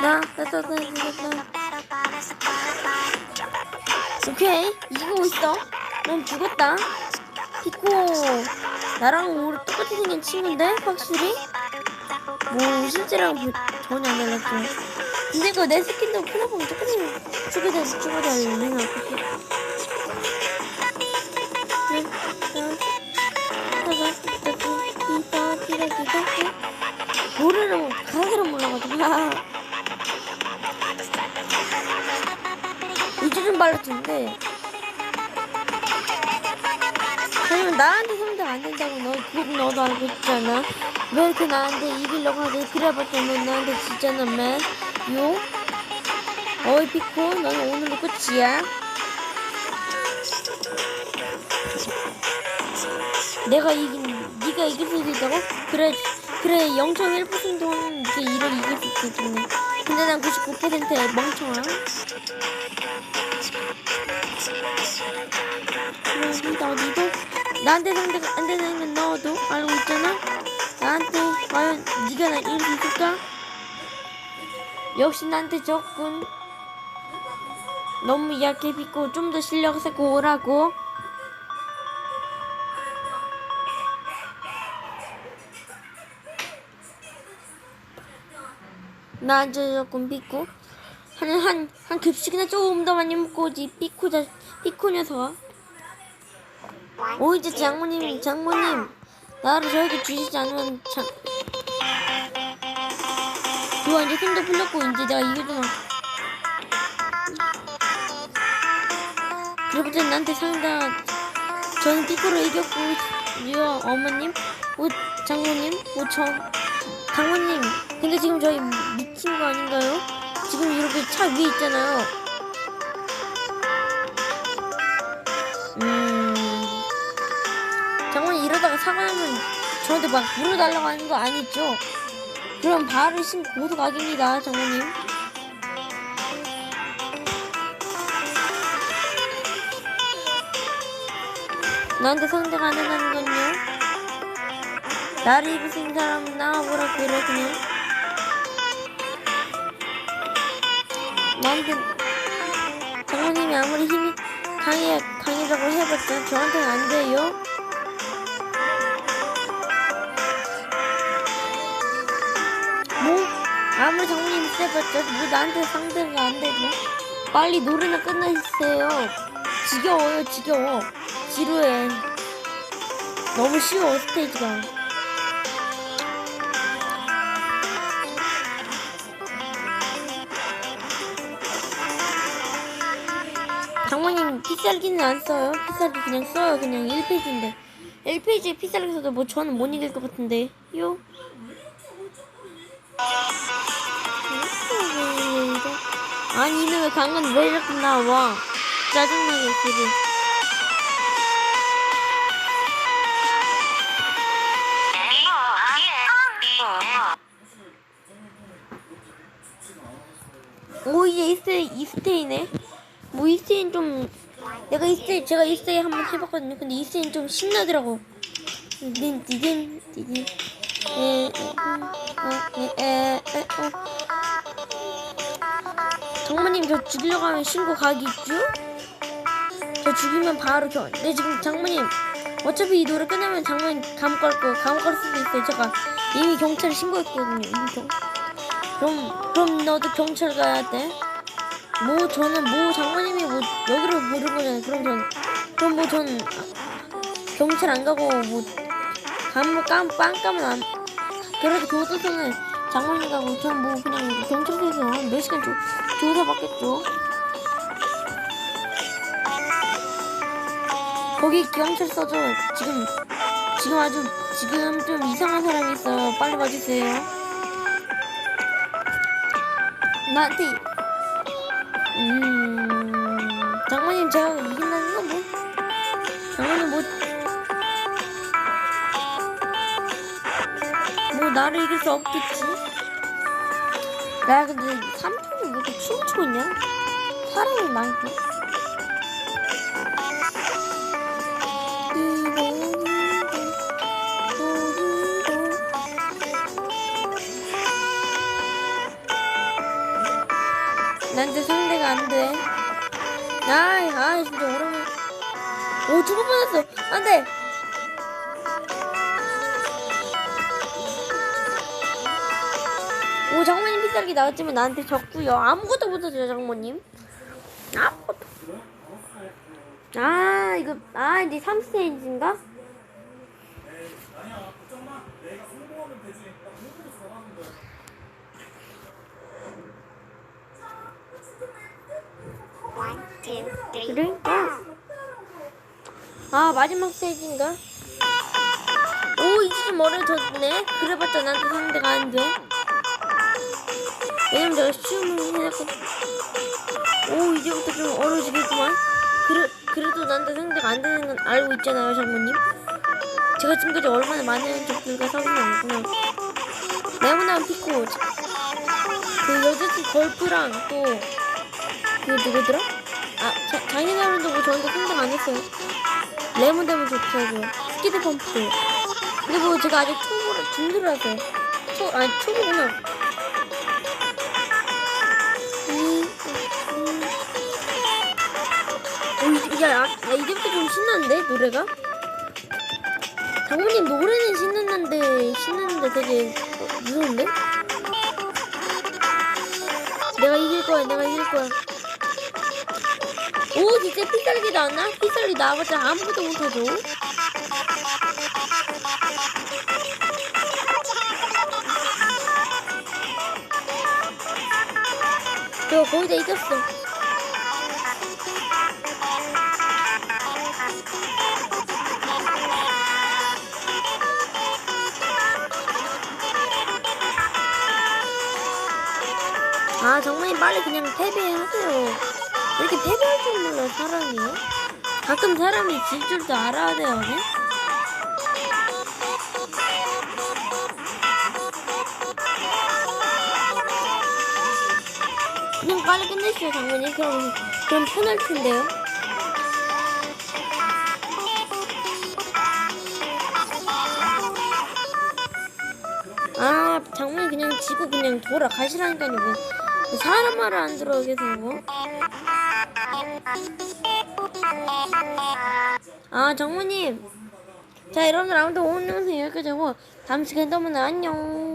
나, 나, 나, 나, 나, 나. 오케이, 이기고 있어. 넌 죽었다. 피코, 나랑 우리 똑같이 생긴 친구인데, 확실히? 뭐, 실제랑 별- 전혀 안 달랐죠. 근데 이거 내 스킨도 풀어보면 똑같이 죽게 돼, 죽게 되는 어 떡해. 노래를 가사를 몰라가지고 이주좀 발랐는데 아니면 나한테 상대가 안 된다고 너 그건 너도 알고 있잖아 왜 이렇게 나한테 이기려고 하지 그래봤자 너 나한테 지잖아 맨 요? 어이 피코 너는 오늘로 끝이야 내가 이긴 네가 이길 수 있다고? 그래 그래 0.1%는 이렇게 일을 이길 수 있겠네. 근데 난 99%의 멍청아. 그럼 너니도 나한테 상대가 안 되는 건 너도 알고 있잖아? 나한테 과연 네가 날 이길 수 있을까? 역시 나한테 적군. 너무 약해 비고 좀 더 실력 쌓고 오라고 나한테 조금 삐꾸 한한 한 급식이나 조금 더 많이 먹고 오지 삐꾸 자 삐꾸 녀석 오 이제 장모님 장모님. 나를 저에게 주시지 않으면 장 좋아 이제 힘도 풀렸고 이제 내가 이겨주마. 그래부터 나한테 상당 저는 삐꾸를 이겼고 요 어머님 오 장모님 오저 장모님 근데 지금 저희 미친 거 아닌가요? 지금 이렇게 차 위에 있잖아요 음 장모님 이러다가 사고 나면 저한테 막 물어달라고 하는 거 아니죠? 그럼 바로 신 고소각입니다 장모님 나한테 상대가 안 된다는 건요? 나를 있는 사람 나와보라 그래 그냥 나한테 장모님이 아무리 힘이 강해 강해라고 해봤자 저한테는 안 돼요. 뭐 아무리 장모님이 세봤자 뭐 나한테 상대가 안 되죠. 빨리 노래나 끝내주세요. 지겨워요 지겨워 지루해. 너무 쉬워 스테이지가. 장모님 피살기는 안 써요. 피살기 그냥 써요. 그냥 1페이지인데. 1페이지에 피살기 써도 뭐 저는 못 이길 것 같은데. 요. 아니 이놈의 강은 왜 이렇게 나와? 짜증나게 지금. 오 이제 이스테이 이스테이네. 뭐 이스테이는 좀 내가 이스테이 제가 이스테이 한번 해봤거든요. 근데 이스테이는 좀 신나더라고. 디딘 디딘 디딘 에에에에 장모님 저 죽이려고 하면 신고 가기 있죠? 저 죽이면 바로 겨. 네 지금 장모님 어차피 이 노래 끝나면 장모님 감옥 갈 거, 감옥 갈 수도 있어요. 제가 이미 경찰에 신고했거든요. 이미 경. 그럼 그럼 너도 경찰 가야 돼. 뭐 저는 뭐 장모님이 뭐 여기로 부른 거잖아요. 그럼 전 그럼 뭐 전 경찰 안 가고 뭐 감옥 깜 빵까면 안 그래도 교도소는 장모님 가고 전 뭐 그냥 경찰서에서 몇 시간 조, 조사 받겠죠. 거기 경찰서죠. 지금 지금 아주 지금 좀 이상한 사람이 있어요. 빨리 와주세요. 나한테 음 장모님 제가 이긴다는 건 뭐? 장모님 뭐? 뭐 나를 이길 수 없겠지? 야 근데 삼촌이 왜 이렇게 춤을 추고 있냐? 사람이 많고 안 돼. 아이, 아, 진짜 오랜만. 오, 두번 맞았어. 안 돼. 오, 장모님 피살기 나왔지만 나한테 졌고요. 아무것도 못하죠, 장모님. 아무것도. 아, 이거, 아, 이제 3스테이지인가? 그래? 아. 아, 마지막 스테이지인가? 오, 이제 좀 어려졌네. 그래봤자 나한테 상대가 안 돼. 왜냐면 내가 시험을 해놨거든. 오, 이제부터 좀 어려지겠구만. 그래, 그래도 나한테 상대가 안 되는 건 알고 있잖아요, 장모님. 제가 지금까지 얼마나 많은 적들과 싸우는 않구나. 레모나랑 피코, 그 여자친 걸프랑 또, 그 누구더라? 아, 자, 장인어른도 뭐 저한테 상담 안 했어요. 레몬 되면 좋다고. 스키드 펌프도. 근데 뭐 제가 아직 초보라, 중도라서. 초, 아니, 초보구나. 음, 음. 오, 이제, 야, 야, 이제부터 좀 신나는데, 노래가? 장모님 노래는 신났는데, 신났는데 되게 어, 무서운데? 내가 이길 거야, 내가 이길 거야. 오 진짜 피살기 나왔나? 피살기 나와봤자 아무것도 못하죠. 저 거의 다 이겼어. 아 정말 빨리 그냥 패배하세요 왜 이렇게 패배할 줄 몰라 사람이요? 가끔 사람이 질 줄도 알아야 돼요 네? 그냥 빨리 끝내시죠 장모님 그럼 그럼 편할 텐데요 아 장모님 그냥 지고 그냥 돌아가시라니까요 뭐 사람 말을 안 들어 계속 뭐. 아 장모님. 자 여러분들 아무튼 오늘 영상 여기까지 하고 다음 시간에 또 만나 안녕